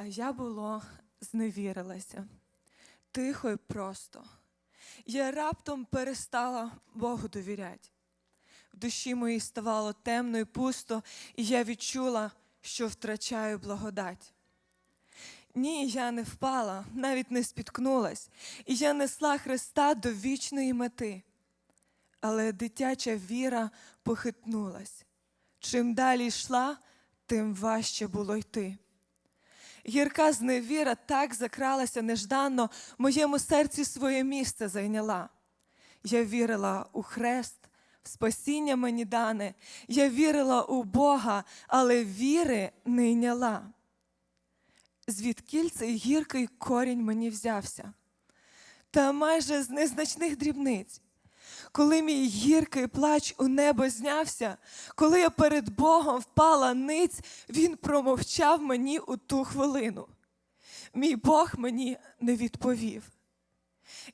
А я було зневірилася, тихо і просто. Я раптом перестала Богу довіряти. В душі моїй ставало темно і пусто, і я відчула, що втрачаю благодать. Ні, я не впала, навіть не спіткнулась, і я несла Христа до вічної мети. Але дитяча віра похитнулась. Чим далі йшла, тим важче було йти. Гірка зневіра так закралася нежданно, в моєму серці своє місце зайняла. Я вірила у хрест, в спасіння мені дане, я вірила у Бога, але віри не йняла. Звідкіль цей гіркий корінь мені взявся? Та майже з незначних дрібниць. Коли мій гіркий плач у небо знявся, коли я перед Богом впала ниць, Він промовчав мені у ту хвилину. Мій Бог мені не відповів.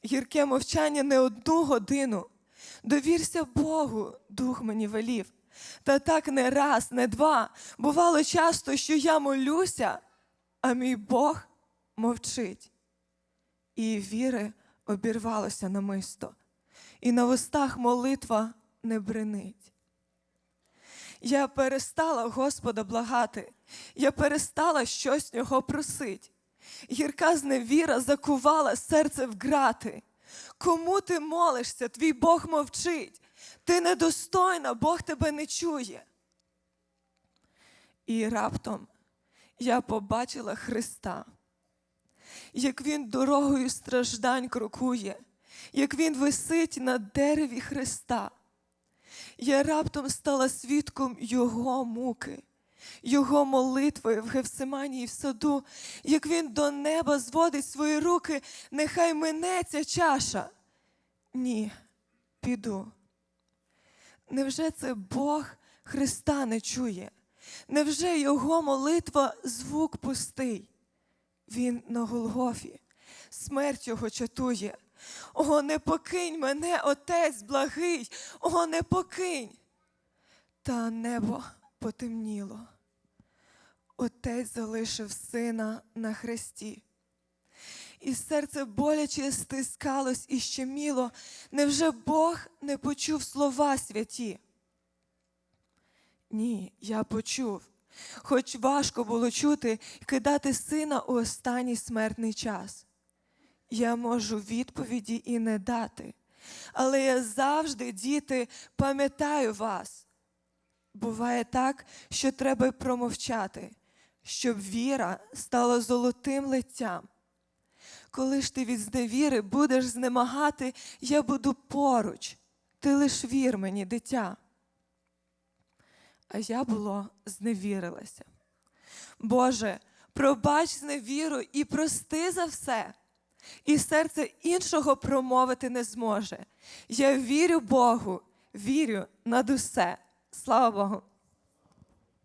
Гірке мовчання не одну годину. Довірся Богу, дух мені велів. Та так не раз, не два. Бувало часто, що я молюся, а мій Бог мовчить. І віри обірвалося намисто, і на вустах молитва не бренить. Я перестала Господа благати, я перестала щось нього просить. Гірка зневіра закувала серце в грати. Кому ти молишся, твій Бог мовчить. Ти недостойна, Бог тебе не чує. І раптом я побачила Христа, як Він дорогою страждань крокує, як Він висить на дереві Христа. Я раптом стала свідком Його муки, Його молитви в Гевсиманії в саду, як Він до неба зводить свої руки, нехай мине ця чаша. Ні, піду. Невже це Бог Христа не чує? Невже Його молитва звук пустий? Він на Голгофі, смерть його чатує. О, не покинь мене, Отець благий, о, не покинь. Та небо потемніло. Отець залишив сина на хресті. І серце боляче стискалось і щеміло. Невже Бог не почув слова святі? Ні, я почув. Хоч важко було чути і кидати сина у останній смертний час. Я можу відповіді і не дати, але я завжди, діти, пам'ятаю вас. Буває так, що треба промовчати, щоб віра стала золотим литтям. Коли ж ти від зневіри будеш знемагати, я буду поруч. Ти лиш вір мені, дитя. А я було зневірилася. Боже, пробач зневіру і прости за все. І серце іншого промовити не зможе. Я вірю Богу, вірю над усе. Слава Богу.